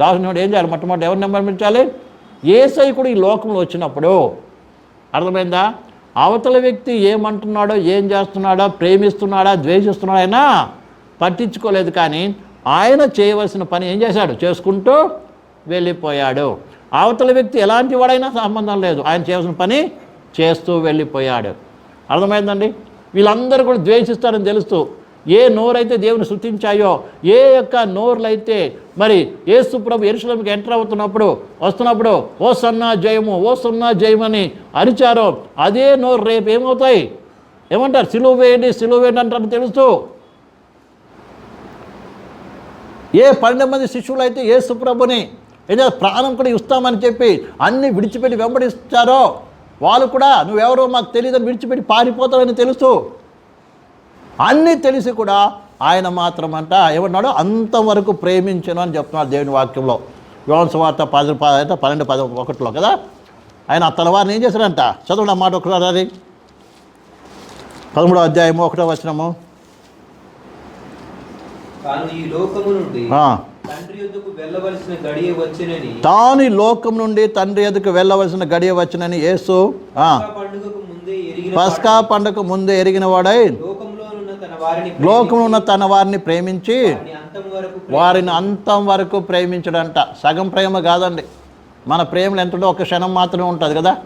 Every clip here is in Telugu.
దాసునివాడు ఏం చేయాలి? మొట్టమొదటి ఎవరిని నెంబరించాలి ఏసై కూడా ఈ లోకంలో వచ్చినప్పుడు. అర్థమైందా? అవతల వ్యక్తి ఏమంటున్నాడో ఏం చేస్తున్నాడో ప్రేమిస్తున్నాడా ద్వేషిస్తున్నాడా అయినా పట్టించుకోలేదు కానీ ఆయన చేయవలసిన పని ఏం చేశాడు? చేసుకుంటూ వెళ్ళిపోయాడు. అవతల వ్యక్తి ఎలాంటి వాడైనా సంబంధం లేదు. ఆయన చేయవలసిన పని చేస్తూ వెళ్ళిపోయాడు. అర్థమైందండి? వీళ్ళందరూ కూడా ద్వేషిస్తారని తెలుస్తూ ఏ నోరైతే దేవుని శృతించాయో ఏ యొక్క నోరులైతే మరి యేసు ప్రభు ఎరుసలంకి ఎంటర్ అవుతున్నప్పుడు వస్తున్నప్పుడు ఓ సన్నా జయము ఓ సన్నా జయమని అరిచారో అదే నోరు రేపు ఏమవుతాయి? ఏమంటారు? సిలువ వేయండి సిలువ వేయండి అంటారు తెలుస్తూ. ఏ పన్నెండు మంది శిష్యులు అయితే ఏ సుప్రభుని ఏదో ప్రాణం కూడా ఇస్తామని చెప్పి అన్ని విడిచిపెట్టి వెంబడిస్తారో వాళ్ళు కూడా నువ్వెవరో మాకు తెలియదని విడిచిపెట్టి పారిపోతారని తెలుసు అన్నీ తెలిసి కూడా ఆయన మాత్రం అంట ఏమన్నాడు? అంతవరకు ప్రేమించను అని చెప్తున్నాడు దేవుని వాక్యంలో. యోన్స్ వార్త పది పది పన్నెండు పది ఒకటిలో కదా? ఆయన ఆ తలవారిని ఏం చేశాడంట? చదవండి మాట ఒకసారి పదమూడో అధ్యాయము ఒకటో వచనము. తాను లోకం నుండి తండ్రి ఎదుకు వెళ్ళవలసిన గడియ వచ్చినని యేసు పస్కా పండుగకు ముందే ఎరిగిన పస్కా పండుగ ముందే ఎరిగిన వాడై లోకంలో ఉన్న తన వారిని ప్రేమించి వారిని అంతం వరకు ప్రేమించడంట. సగం ప్రేమ కాదండి. మన ప్రేమలు ఎంత ఉంటే ఒక క్షణం మాత్రమే ఉంటుంది కదా.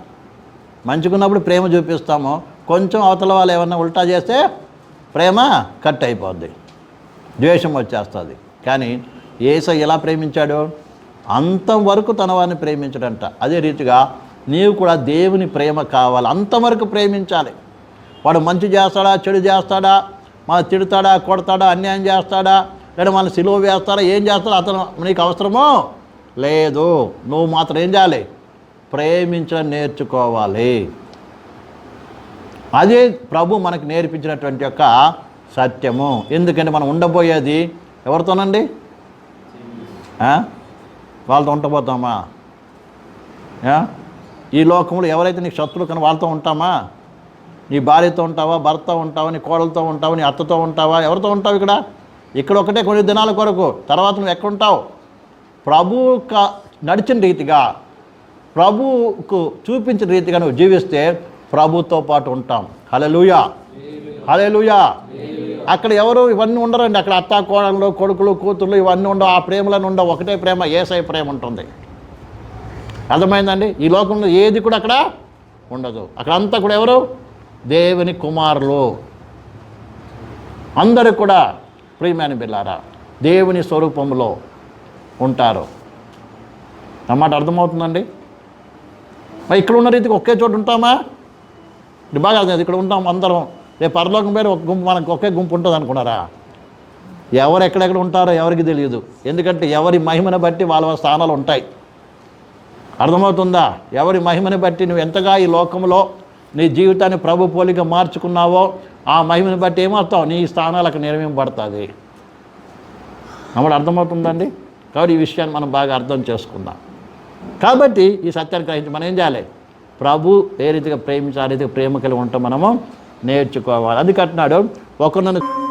మంచిగున్నప్పుడు ప్రేమ చూపిస్తాము. కొంచెం అవతల వాళ్ళు ఏమన్నా ఉల్టా చేస్తే ప్రేమ కట్ అయిపోద్ది. ద్వేషం వచ్చేస్తుంది. కానీ ఏస ఎలా ప్రేమించాడు? అంతం వరకు తన వారిని ప్రేమించడంట. అదే రీతిగా నీవు కూడా దేవుని ప్రేమ కావాలి. అంతవరకు ప్రేమించాలి. వాడు మంచి చేస్తాడా చెడు చేస్తాడా? మన తిడతాడా కొడతాడా అన్యాయం చేస్తాడా లేదా మన సిలువ వేస్తాడా ఏం చేస్తాడా అతను నీకు అవసరమో? లేదు నువ్వు మాత్రం ఏం చేయాలి? ప్రేమించడం నేర్చుకోవాలి. అదే ప్రభు మనకు నేర్పించినటువంటి యొక్క సత్యము. ఎందుకంటే మనం ఉండబోయేది ఎవరితోనండి? వాళ్ళతో ఉండబోతామా? ఈ లోకంలో ఎవరైతే నీకు శత్రువు కానీ వాళ్ళతో ఉంటామా? నీ భార్యతో ఉంటావా భర్త ఉంటావా నీ కోడలతో ఉంటావా నీ అత్తతో ఉంటావా ఎవరితో ఉంటావు ఇక్కడ? ఇక్కడ ఒకటే కొన్ని దినాల కొరకు. తర్వాత నువ్వు ఎక్కడ ఉంటావు ప్రభు నడిచిన రీతిగా ప్రభువుకు చూపించిన రీతిగా నువ్వు జీవిస్తే ప్రభుతో పాటు ఉంటాం. హలలుయా హలలుయా అక్కడ ఎవరు ఇవన్నీ ఉండరండి. అక్కడ అత్త కోడళ్ళు కొడుకులు కూతుర్లు ఇవన్నీ ఉండవు. ఆ ప్రేమలను ఉండవు. ఒకటే ప్రేమ ఏసై ప్రేమ ఉంటుంది. అర్థమైందండి? ఈ లోకంలో ఏది కూడా అక్కడ ఉండదు. అక్కడ అంతా కూడా ఎవరు? దేవుని కుమారులు. అందరూ కూడా ప్రియమైన బిల్లారా దేవుని స్వరూపంలో ఉంటారు. అన్నమాట అర్థమవుతుందండి? మరి ఇక్కడ ఉన్న రీతికి ఒకే చోటు ఉంటామా? ఇది బాగా కాదు ఇక్కడ ఉంటాం అందరం. రేపు పరలోకం పేరు ఒక గుంపు మనకు ఒకే గుంపు ఉంటుంది అనుకున్నారా? ఎవరు ఎక్కడెక్కడ ఉంటారో ఎవరికి తెలియదు. ఎందుకంటే ఎవరి మహిమను బట్టి వాళ్ళ స్థానాలు ఉంటాయి. అర్థమవుతుందా? ఎవరి మహిమని బట్టి నువ్వు ఎంతగా ఈ లోకంలో నీ జీవితాన్ని ప్రభు పోలిగా మార్చుకున్నావో ఆ మహిమను బట్టి ఏమవుతావు? నీ స్థానాలకు నిర్మింపబడుతుంది. అప్పుడు అర్థమవుతుందండి? కాబట్టి ఈ విషయాన్ని మనం బాగా అర్థం చేసుకుందాం. కాబట్టి ఈ సత్యాన్ని గ్రహించి మనం ఏం చేయాలి? ప్రభు ఏ రీతిగా ప్రేమించి ఆ రీతిగా ప్రేమ కలిగి ఉంటాం మనము నేర్చుకోవాలి. అది కట్టినాడు. ఒకరిని